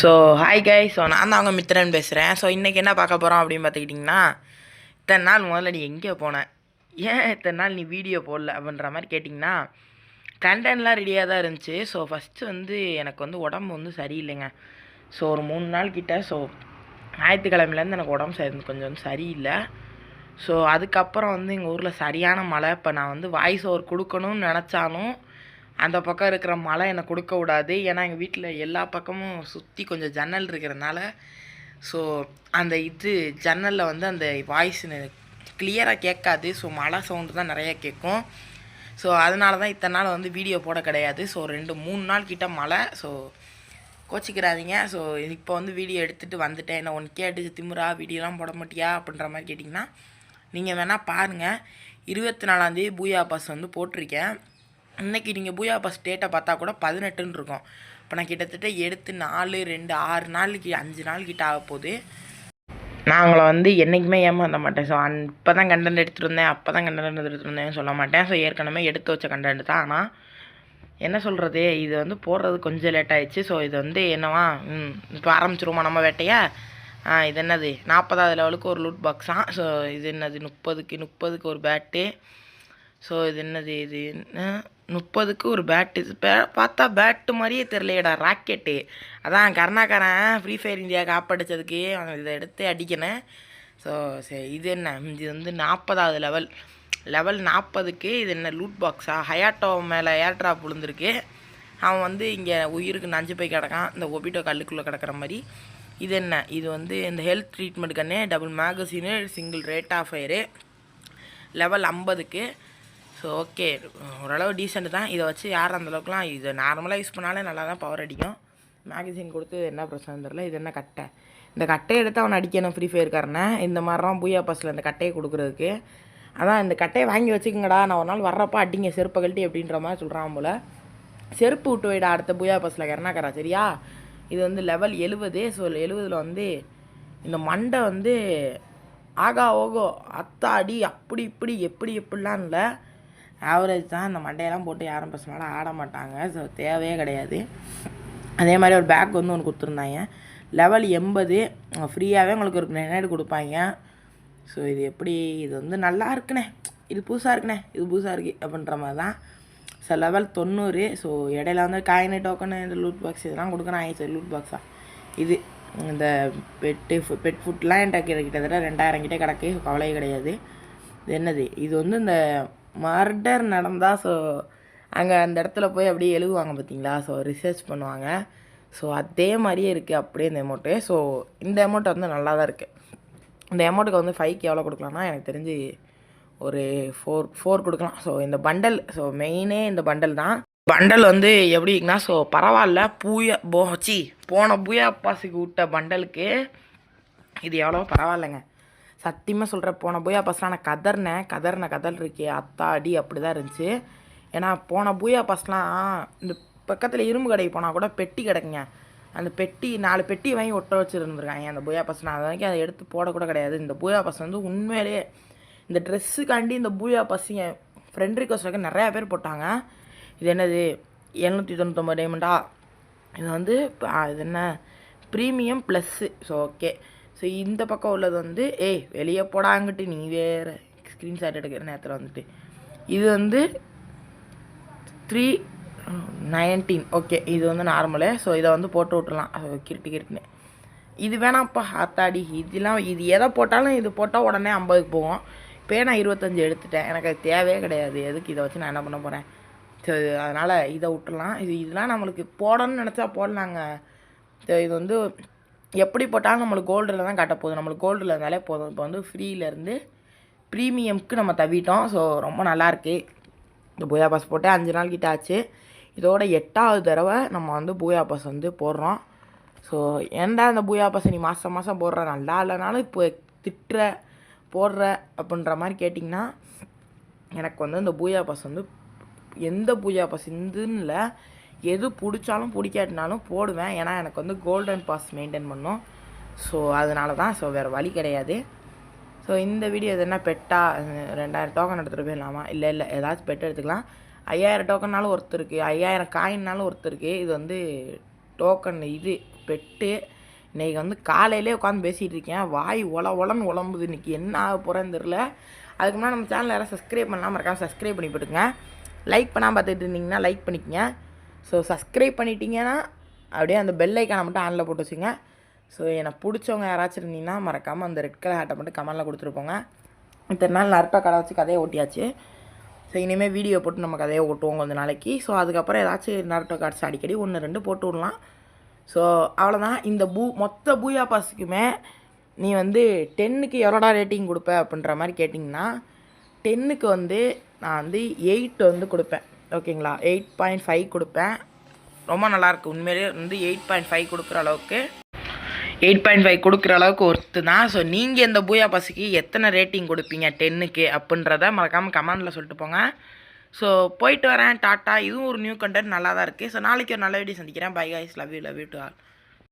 So hi guy so நான் தான் அவங்க மித்திரன் பேசுகிறேன் ஸோ இன்றைக்கி என்ன பார்க்க போகிறோம் அப்படின்னு பார்த்துக்கிட்டிங்கன்னா இத்தனை நாள் முதல்ல நீ எங்கே போன ஏன் இத்தனை நாள் நீ வீடியோ போடல அப்படின்ற மாதிரி கேட்டிங்கன்னா கண்டென்ட்லாம் ரெடியாக தான் இருந்துச்சு. ஸோ ஃபஸ்ட்டு வந்து எனக்கு வந்து உடம்பு வந்து சரியில்லைங்க. ஸோ ஒரு மூணு நாள் கிட்ட ஸோ ஞாயிற்றுக்கிழமையிலேருந்து எனக்கு உடம்பு சரி கொஞ்சம் வந்து சரியில்லை. ஸோ அதுக்கப்புறம் வந்து எங்கள் ஊரில் சரியான மழை. இப்போ நான் வந்து வாய்ஸ் ஓவர் கொடுக்கணும்னு நினச்சாலும் அந்த பக்கம் இருக்கிற மழை எனக்கு கொடுக்க விடாது. ஏன்னா எங்கள் வீட்டில் எல்லா பக்கமும் சுற்றி கொஞ்சம் ஜன்னல் இருக்கிறனால ஸோ அந்த இது ஜன்னலில் வந்து அந்த வாய்ஸ் கிளியராக கேட்காது. ஸோ மழை சவுண்டு தான் நிறையா கேட்கும். ஸோ அதனால தான் இத்தனை நாள் வந்து வீடியோ போட கிடையாது. ஸோ ரெண்டு மூணு நாள் கிட்ட மழை. ஸோ கோச்சிக்கிறாதீங்க. ஸோ இப்போ வந்து வீடியோ எடுத்துகிட்டு வந்துட்டேன். என்ன ஒன் கேட்டு திமுறா? வீடியோலாம் போட மாட்டியா? அப்படின்ற மாதிரி கேட்டிங்கன்னா நீங்கள் வேணால் பாருங்கள் இருபத்தி நாலாந்தேதி பூயா பாஸ் வந்து போட்டிருக்கேன். இன்றைக்கி நீங்கள் பூயா பஸ் டேட்டை பார்த்தா கூட பதினெட்டுன்னு இருக்கும். இப்போ நான் கிட்டத்தட்ட எடுத்து நாலு ரெண்டு ஆறு நாளைக்கு அஞ்சு நாள் கிட்ட ஆக போகுது. நான் வந்து என்றைக்குமே ஏமாந்த மாட்டேன். ஸோ அன் இப்போ தான் கண்டென்ட் எடுத்துகிட்டு அப்போ தான் கண்டென்ட் எடுத்துகிட்டு சொல்ல மாட்டேன். ஸோ ஏற்கனவே எடுத்து வச்ச கண்டென்ட் தான். ஆனால் என்ன சொல்கிறது இது வந்து போடுறது கொஞ்சம் லேட் ஆயிடுச்சு. ஸோ இது வந்து என்னவா? ம் இப்போ ஆரம்பிச்சிருவோமா நம்ம வேட்டையா? இது என்னது? நாற்பதாவது லெவலுக்கு ஒரு லூட் பாக்ஸா ஸோ இது என்னது? முப்பதுக்கு முப்பதுக்கு ஒரு பேட்டு ஸோ இது என்னது இது? என்ன? முப்பதுக்கு ஒரு பேட்டு பே- பார்த்தா பேட்டு மாதிரியே தெரிலையடா ராக்கெட்டு அதான் கருணாக்காரன் ஃப்ரீ ஃபயர் இந்தியா காப்படிச்சதுக்கு அவன் இதை எடுத்து அடிக்கினேன் ஸோ சரி இது என்ன? இது வந்து நாற்பதாவது லெவல் லெவல் நாற்பதுக்கு இது என்ன லூட் பாக்ஸா ஹயாட்டோ மேலே ஏர்ட்ராப் விழுந்திருக்கு. அவன் வந்து இங்கே உயிருக்கு நஞ்சு போய் கிடக்கான். இந்த ஒபிட்டோ கல்லுக்குள்ளே கிடக்கிற மாதிரி. இது என்ன? இது வந்து இந்த health ட்ரீட்மெண்ட்டுக்கன்னே double magazine single rate of fire level ஐம்பதுக்கு ஸோ ஓகே ஓரளவு டீசெண்ட் தான். இதை வச்சு யார் அந்தளவுக்குலாம் இதை நார்மலாக யூஸ் பண்ணாலே நல்லா தான் பவர் அடிக்கும். மேகசின் கொடுத்து என்ன பிரச்சனை தெரில இது என்ன கட்டை? இந்த கட்டையை எடுத்து அவன் அடிக்கணும் ஃப்ரீ ஃபயர்காரனை இந்த மாதிரிலாம் பூயா பஸ்ஸில் இந்த கட்டையை கொடுக்குறதுக்கு. அதான் இந்த கட்டையை வாங்கி வச்சுக்கோங்கடா. நான் ஒரு நாள் வர்றப்போ அடிங்க செருப்பை கழட்டி அப்படின்ற மாதிரி சொல்கிறான் போல். செருப்பு விட்டு வைடா அடுத்த பூயா பஸ்ஸில் கரணாக்கரா சரியா? இது வந்து லெவல் எழுபது. ஸோ எழுபதில் வந்து இந்த மண்டை வந்து ஆகா ஓகோ அத்தாடி அப்படி இப்படி எப்படி எப்படிலாம் இல்லை. ஆவரேஜ் தான். அந்த மண்டையெல்லாம் போட்டு யாரும் பசங்களால ஆட மாட்டாங்க. ஸோ தேவையே கிடையாது. அதே மாதிரி ஒரு பேக் வந்து ஒன்று கொடுத்துருந்தாங்க. லெவல் எண்பது. ஃப்ரீயாகவே உங்களுக்கு ஒரு கிரனேட் கொடுப்பாங்க. ஸோ இது எப்படி? இது வந்து நல்லா இருக்குண்ணே. இது புதுசாக இருக்குண்ணே. இது புதுசாக இருக்குது அப்படின்ற மாதிரி தான். ஸோ லெவல் தொண்ணூறு. ஸோ இடையில வந்து காயினு டோக்கனு இந்த லூட் பாக்ஸ் இதெல்லாம் கொடுக்குறாங்க. சார் லூட் பாக்ஸா இது இந்த பெட்டு பெட் ஃபுட்லாம் என்கிட்ட கிட்ட- கிட்டத்தட்ட ரெண்டாயிரம் கிட்டே கிடக்கு. கவலையே கிடையாது. இது என்னது? இது வந்து இந்த மர்டர் நடந்தால் ஸோ அங்கே அந்த இடத்துல போய் அப்படியே எழுதுவாங்க பார்த்தீங்களா ஸோ ரிசர்ச் பண்ணுவாங்க. ஸோ அதே மாதிரியே இருக்குது அப்படியே இந்த அமௌண்ட்டு ஸோ இந்த அமௌண்ட் வந்து நல்லா தான் இருக்குது இந்த அமௌண்ட்டுக்கு வந்து ஃபைவ்க்கு எவ்வளோ கொடுக்கலாம்னா எனக்கு தெரிஞ்சு ஒரு ஃபோர் ஃபோர் கொடுக்கலாம். ஸோ இந்த பண்டல் ஸோ மெயினே இந்த பண்டல் தான். பண்டல் வந்து எப்படின்னா ஸோ பரவாயில்ல பூயா போச்சி போன பூயா பாசிக்கு விட்ட பண்டலுக்கு இது எவ்வளோ பரவாயில்லைங்க. சத்தியமாக சொல்கிறேன் போன பூயா பஸ்ஸில் நான் கதறினேன். கதறின கதல் இருக்கே அத்தாடி அப்படி தான் இருந்துச்சு. ஏன்னா போன பூயா பஸ்லாம் இந்த பக்கத்தில் இரும்பு கடைக்கு போனால் கூட பெட்டி கிடக்குங்க. அந்த பெட்டி நாலு பெட்டி வாங்கி ஒட்ட வச்சுருந்துருக்காங்க. அந்த பூயா பஸ் நான் அது வரைக்கும் அதை எடுத்து போடக்கூட கிடையாது. இந்த பூயா பஸ் வந்து உண்மையிலேயே இந்த ட்ரெஸ்ஸுக்காண்டி இந்த பூயா பஸ் என் ஃப்ரெண்ட் ரிக்வஸ்ட் நிறையா பேர் போட்டாங்க. இது என்னது? எழுநூற்றி தொண்ணூத்தொம்பது டைமண்டா இது வந்து இது என்ன? Premium plus so okay so இந்த பக்கம் உள்ளது வந்து ஏய் வெளியே போடாங்கிட்டு நீ வேறு ஸ்க்ரீன்ஷாட் எடுக்கிற நேரத்தில் வந்துட்டு. இது வந்து த்ரீ நைன்டீன் ஓகே இது வந்து நார்மலு ஸோ இதை வந்து போட்டு விட்டுலாம் கிருட்டு கிருட்டுன்னு இது வேணாம்ப்பா ஆத்தாடி. இதெல்லாம் இது எதை போட்டாலும் இது போட்டால் உடனே ஐம்பதுக்கு போகும் இப்போ நான் இருபத்தஞ்சி எடுத்துட்டேன். எனக்கு அது தேவையே கிடையாது. எதுக்கு இதை வச்சு நான் என்ன பண்ண போகிறேன் ஸோ அதனால் இதை விட்டுலாம் இது இதெல்லாம் நம்மளுக்கு போடணும்னு நினச்சா போடலாங்க. ஸோ இது வந்து எப்படி போட்டாலும் நம்மளுக்கு கோல்டில் தான் காட்ட போதும். நம்மளுக்கு கோல்டில் இருந்தாலே போதும். இப்போ வந்து ஃப்ரீலேருந்து ப்ரீமியம்க்கு நம்ம தவிட்டோம். ஸோ ரொம்ப நல்லாயிருக்கு இந்த பூயா பாஸ் போட்டு அஞ்சு நாள் கிட்ட ஆச்சு. இதோட எட்டாவது தடவை நம்ம வந்து பூயா பாஸ் வந்து போடுறோம். ஸோ ஏன்டா இந்த பூயா பாஸ் நீ மாதம் மாதம் போடுற? நல்லா இல்லைனாலும் இப்போ திட்டுற போடுற அப்படின்ற மாதிரி கேட்டிங்கன்னா எனக்கு வந்து இந்த பூயா பாஸ் வந்து எந்த பூஜா பாஸ் இந்துன்னு இல்லை. எது பிடிச்சாலும் பிடிக்காட்டினாலும் போடுவேன். ஏன்னா எனக்கு வந்து கோல்டன் பாஸ் மெயின்டைன் பண்ணும். ஸோ அதனால தான் ஸோ வேறு வழி கிடையாது. ஸோ இந்த வீடியோ எது என்ன பெட்டா? ரெண்டாயிரம் டோக்கன் எடுத்துகிட்டு போயிடலாமா இல்லை இல்லை ஏதாச்சும் பெட் எடுத்துக்கலாம். ஐயாயிரம் டோக்கன்னாலும் ஒருத்தருக்கு ஐயாயிரம் காயின்னாலும் ஒருத்தருக்கு இது வந்து டோக்கன் இது பெட்டு. இன்றைக்கி வந்து காலையிலே உட்காந்து பேசிகிட்டு இருக்கேன். வாய் ஒல ஒலன்னு உழம்புது இன்றைக்கி என்ன ஆக போகிறேன்னு தெரில அதுக்கு முன்னாடி நம்ம சேனல் யாராவது சப்ஸ்கிரைப் பண்ணலாம் மறக்காம சப்ஸ்கிரைப் பண்ணி போட்டுங்க லைக் பண்ணாமல் பார்த்துட்டு இருந்தீங்கன்னா லைக் பண்ணிக்கங்க. ஸோ சப்ஸ்கிரைப் பண்ணிட்டீங்கன்னா அப்படியே அந்த பெல் ஐக்கானை மட்டும் ஆனில் போட்டு வச்சுங்க ஸோ எனக்கு பிடிச்சவங்க யாராச்சும் இருந்தீங்கன்னா மறக்காமல் அந்த ரெட் கலர் ஹேட்டை மட்டும் கமெண்டில் கொடுத்துருப்போங்க இத்தனை நாள் நரட்டோ கடை வச்சு கதையை ஓட்டியாச்சு. ஸோ இனிமேல் வீடியோ போட்டு நம்ம கதையை ஓட்டுவோம் கொஞ்சம் நாளைக்கு. ஸோ அதுக்கப்புறம் ஏதாச்சும் நரட்டோ கார்ட்ஸ் அடிக்கடி ஒன்று ரெண்டு போட்டு விடலாம். ஸோ அவ்வளோதான் இந்த பூ மொத்த பூயா பாஸுக்குமே நீ வந்து டென்னுக்கு எவ்வளோடா ரேட்டிங் கொடுப்ப அப்படின்ற மாதிரி கேட்டிங்கன்னா டென்னுக்கு வந்து நான் வந்து எயிட் வந்து கொடுப்பேன். ஓகேங்களா? எயிட் பாயிண்ட் ஃபைவ் கொடுப்பேன். ரொம்ப நல்லாயிருக்கு உண்மையிலேயே வந்து எயிட் பாயிண்ட் ஃபைவ் கொடுக்குற அளவுக்கு. எயிட் பாயிண்ட் ஃபைவ் கொடுக்குற அளவுக்கு ஒர்த்து தான் ஸோ நீங்கள் இந்த பூயா பசிக்கு எத்தனை ரேட்டிங் கொடுப்பீங்க? டென்னுக்கு அப்படின்றத மறக்காமல் கமெண்டில் சொல்லிட்டு போங்க. ஸோ போயிட்டு வரேன். டாட்டா. இதுவும் ஒரு நியூ கண்டென்ட் நல்லா தான் இருக்குது ஸோ நாளைக்கு ஒரு நல்ல வீடியோ சந்திக்கிறேன். Bye guys love you love you to all